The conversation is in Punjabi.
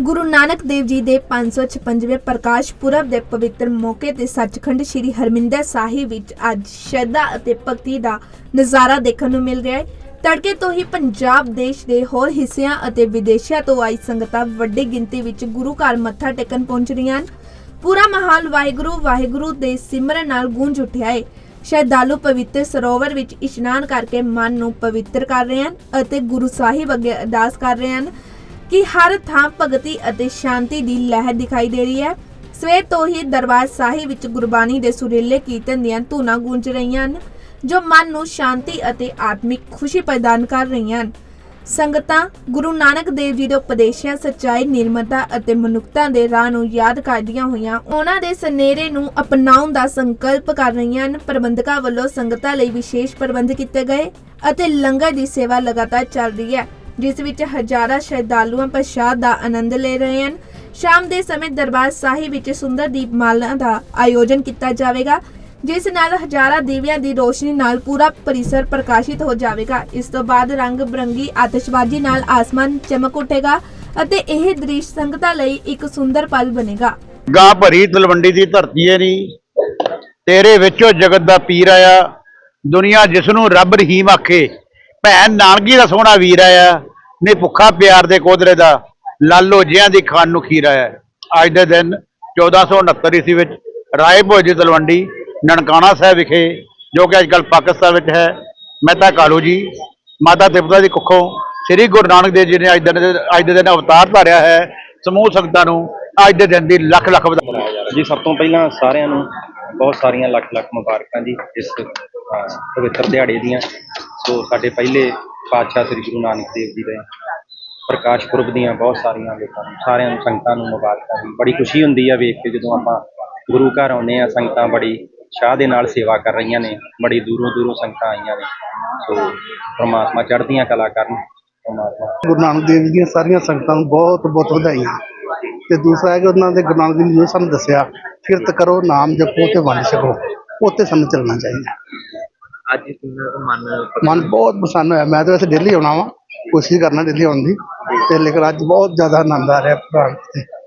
ਗੁਰੂ ਨਾਨਕ ਦੇਵ ਜੀ ਦੇ 556ਵੇਂ ਪ੍ਰਕਾਸ਼ ਪੁਰਬ ਦੇ ਪਵਿੱਤਰ ਮੌਕੇ ਤੇ ਸੱਚਖੰਡ ਸ੍ਰੀ ਹਰਮਿੰਦਰ ਸਾਹਿਬ ਵਿੱਚ ਅੱਜ ਸ਼ਰਧਾ ਅਤੇ ਭਗਤੀ ਦਾ ਨਜ਼ਾਰਾ ਦੇਖਣ ਨੂੰ ਮਿਲ ਰਿਹਾ ਹੈ। ਤੜਕੇ ਤੋਂ ਹੀ ਪੰਜਾਬ ਦੇਸ਼ ਦੇ ਹੋਰ ਹਿੱਸਿਆਂ ਅਤੇ ਵਿਦੇਸ਼ਾਂ ਤੋਂ ਆਈ ਸੰਗਤਾਂ ਵੱਡੀ ਗਿਣਤੀ ਵਿੱਚ ਗੁਰੂ ਘਰ ਮੱਥਾ ਟੇਕਣ ਪਹੁੰਚ ਰਹੀਆਂ ਹਨ। ਪੂਰਾ ਮਾਹੌਲ ਵਾਹਿਗੁਰੂ ਵਾਹਿਗੁਰੂ ਦੇ ਸਿਮਰਨ ਨਾਲ ਗੂੰਜ ਉੱਠਿਆ ਹੈ। ਸ਼ਰਧਾਲੂ ਪਵਿੱਤਰ ਸਰੋਵਰ ਵਿੱਚ ਇਸ਼ਨਾਨ ਕਰਕੇ ਮਨ ਨੂੰ ਪਵਿੱਤਰ ਕਰ ਰਹੇ ਹਨ ਅਤੇ ਗੁਰੂ ਸਾਹਿਬ ਅੱਗੇ ਅਰਦਾਸ ਕਰ ਰਹੇ ਹਨ। ਕਿ ਹਰ ਥਾਂ ਭਗਤੀ ਅਤੇ ਸ਼ਾਂਤੀ ਦੀ ਲਹਿਰ ਦਿਖਾਈ ਦੇ ਰਹੀ ਹੈ। ਸਵੇਰ ਤੋਂ ਹੀ ਦਰਬਾਰ ਸਾਹਿਬ ਵਿੱਚ ਗੁਰਬਾਣੀ ਦੇ ਸੁਰੀਲੇ ਕੀਰਤਨ ਦੀਆਂ ਧੁਨਾਂ ਗੂੰਜ ਰਹੀਆਂ ਹਨ, ਜੋ ਮਨ ਨੂੰ ਸ਼ਾਂਤੀ ਅਤੇ ਆਤਮਿਕ ਖੁਸ਼ੀ ਪ੍ਰਦਾਨ ਕਰ ਰਹੀਆਂ ਹਨ। ਸੰਗਤਾਂ, ਗੁਰੂ ਨਾਨਕ ਦੇਵ ਜੀ ਦੇ ਉਪਦੇਸ਼ਾਂ, ਸੱਚਾਈ, ਨਿਰਮਤਾ ਅਤੇ ਮਨੁੱਖਤਾ ਦੇ ਰਾਹ ਨੂੰ ਯਾਦ ਕਰਦੀਆਂ ਹੋਈਆਂ, ਉਹਨਾਂ ਦੇ ਸਨੇਰੇ ਨੂੰ ਅਪਣਾਉਣ ਦਾ ਸੰਕਲਪ ਕਰ ਰਹੀਆਂ ਹਨ। ਪ੍ਰਬੰਧਕਾਂ ਵੱਲੋਂ ਸੰਗਤਾਂ ਲਈ ਵਿਸ਼ੇਸ਼ ਪ੍ਰਬੰਧ ਕੀਤੇ ਗਏ ਅਤੇ ਲੰਗਰ ਦੀ ਸੇਵਾ ਲਗਾਤਾਰ ਚੱਲ ਰਹੀ ਹੈ। ਜਿਸ ਵਿੱਚ ਹਜ਼ਾਰਾਂ ਸ਼ਰਧਾਲੂਆਂ ਪ੍ਰਸ਼ਾਦ ਦਾ ਆਨੰਦ ਲੈ ਰਹੇ ਹਨ। ਸ਼ਾਮ ਦੇ ਸਮੇਂ ਦਰਬਾਰ ਸਾਹਿਬ ਵਿੱਚ ਸੁੰਦਰ ਦੀਪਮਾਲਾ ਦਾ ਆਯੋਜਨ ਕੀਤਾ ਜਾਵੇਗਾ, ਜਿਸ ਨਾਲ ਹਜ਼ਾਰਾਂ ਦੀਵਿਆਂ ਦੀ ਰੋਸ਼ਨੀ ਨਾਲ ਪੂਰਾ ਪਰਿਸਰ ਪ੍ਰਕਾਸ਼ਿਤ ਹੋ ਜਾਵੇਗਾ। ਇਸ ਤੋਂ ਬਾਅਦ ਰੰਗ ਬਰੰਗੀ ਆਤਿਸ਼ਬਾਜ਼ੀ ਨਾਲ ਆਸਮਾਨ ਚਮਕ ਉਠੇਗਾ ਅਤੇ ਇਹ ਦ੍ਰਿਸ਼ ਸੰਗਤਾਂ ਲਈ ਇੱਕ ਸੁੰਦਰ ਪਲ ਬਣੇਗਾ। ਗਾਂ ਭਰੀ ਤਲਵੰਡੀ ਦੀ ਧਰਤੀ ਏ ਨੀ। ਤੇਰੇ ਵਿੱਚੋਂ ਜਗਤ ਦਾ ਪੀਰ ਆਇਆ। ਦੁਨੀਆ ਜਿਸ ਨੂੰ ਰੱਬ ਰਹੀਮ ਆਖੇ। ਭੈਣ ਨਾਨਕੀ ਦਾ ਸੋਹਣਾ ਵੀਰ ਆਇਆ। ਨੇ ਭੁੱਖਾ ਪਿਆਰ ਦੇ ਕੋਦਰੇ ਦਾ ਲਾਲੋ ਜਿਆਂ ਦੀ ਖਾਣ ਨੂੰ ਖੀਰਾ ਹੈ। ਅੱਜ ਦੇ ਦਿਨ 1469 ਈਸਵੀ ਵਿੱਚ ਰਾਏ ਭੋਜ ਤਲਵੰਡੀ ਨਨਕਾਣਾ ਸਾਹਿਬ ਵਿਖੇ, ਜੋ ਕਿ ਅੱਜਕੱਲ ਪਾਕਿਸਤਾਨ ਵਿੱਚ ਹੈ, ਮਹਿਤਾ ਕਾਲੂ ਜੀ, ਮਾਤਾ ਤਿਪਤਾ ਦੀ ਕੁੱਖੋਂ ਸ੍ਰੀ ਗੁਰੂ ਨਾਨਕ ਦੇਵ ਜੀ ਨੇ ਅੱਜ ਦੇ ਅੱਜ ਦੇ ਦਿਨ ਅਵਤਾਰ ਧਾਰਿਆ ਹੈ। ਸਮੂਹ ਸੰਗਤਾਂ ਨੂੰ ਅੱਜ ਦੇ ਦਿਨ ਦੀ ਲੱਖ ਲੱਖ ਵਧਾਈਆਂ ਜੀ, ਸਭ ਤੋਂ ਪਹਿਲਾਂ ਸਾਰਿਆਂ ਨੂੰ ਬਹੁਤ ਸਾਰੀਆਂ ਲੱਖ ਲੱਖ ਮੁਬਾਰਕਾਂ ਜੀ ਇਸ ਪਵਿੱਤਰ ਦਿਹਾੜੇ ਦੀਆਂ। ਸੋ ਸਾਡੇ ਪਹਿਲੇ ਪਾਤਸ਼ਾਹ ਸ੍ਰੀ ਗੁਰੂ ਨਾਨਕ ਦੇਵ ਜੀ ਦੇ ਪ੍ਰਕਾਸ਼ ਪੁਰਬ ਦੀਆਂ ਬਹੁਤ ਸਾਰੀਆਂ ਲੋਕਾਂ ਨੂੰ, ਸਾਰਿਆਂ ਨੂੰ ਸੰਗਤਾਂ ਨੂੰ ਮੁਬਾਰਕਾਂ ਜੀ ਬੜੀ ਖੁਸ਼ੀ ਹੁੰਦੀ ਆ ਵੇਖ ਕੇ ਜਦੋਂ ਆਪਾਂ ਗੁਰੂ ਘਰ ਆਉਂਦੇ ਆ, ਸੰਗਤਾਂ ਬੜੀ ਸ਼ਾਹ ਦੇ ਨਾਲ ਸੇਵਾ ਕਰ ਰਹੀਆਂ ਨੇ, ਬੜੀ ਦੂਰੋਂ ਦੂਰੋਂ ਸੰਗਤਾਂ ਆਈਆਂ ਨੇ। ਸੋ ਪ੍ਰਮਾਤਮਾ ਚੜ੍ਹਦੀਆਂ ਕਲਾ ਕਰਨ, ਪ੍ਰਮਾਤਮਾ ਗੁਰੂ ਨਾਨਕ ਦੇਵ ਜੀ ਦੀਆਂ ਸਾਰੀਆਂ ਸੰਗਤਾਂ ਨੂੰ ਬਹੁਤ ਬਹੁਤ ਵਧਾਈਆਂ। ਤੇ ਦੂਸਰਾ ਹੈ ਕਿ ਉਹਨਾਂ ਦੇ ਗੁਰੂ ਨਾਨਕ ਦੇਵ ਜੀ ਨੇ ਸਾਨੂੰ ਦੱਸਿਆ ਕਿਰਤ ਕਰੋ, ਨਾਮ ਜਪੋ ਤੇ ਵੰਡ ਛਕੋ ਉੱਤੇ ਸਾਨੂੰ ਚੱਲਣਾ ਚਾਹੀਦਾ। ਅੱਜ ਕਿੰਨਾ ਕੁ ਮਨ ਮਨ ਬਹੁਤ ਪ੍ਰਸੰਨ ਹੋਇਆ। ਮੈਂ ਤਾਂ ਵੈਸੇ ਡੇਲੀ ਆਉਣਾ ਵਾਂ। ਕੋਸ਼ਿਸ਼ ਕਰਨਾ ਡੇਲੀ ਆਉਣ ਦੀ। ਤੇ ਲੇਕਿਨ ਅੱਜ ਬਹੁਤ ਜ਼ਿਆਦਾ ਆਨੰਦ ਆ ਰਿਹਾ ਪ੍ਰਾਣ ਤੇ।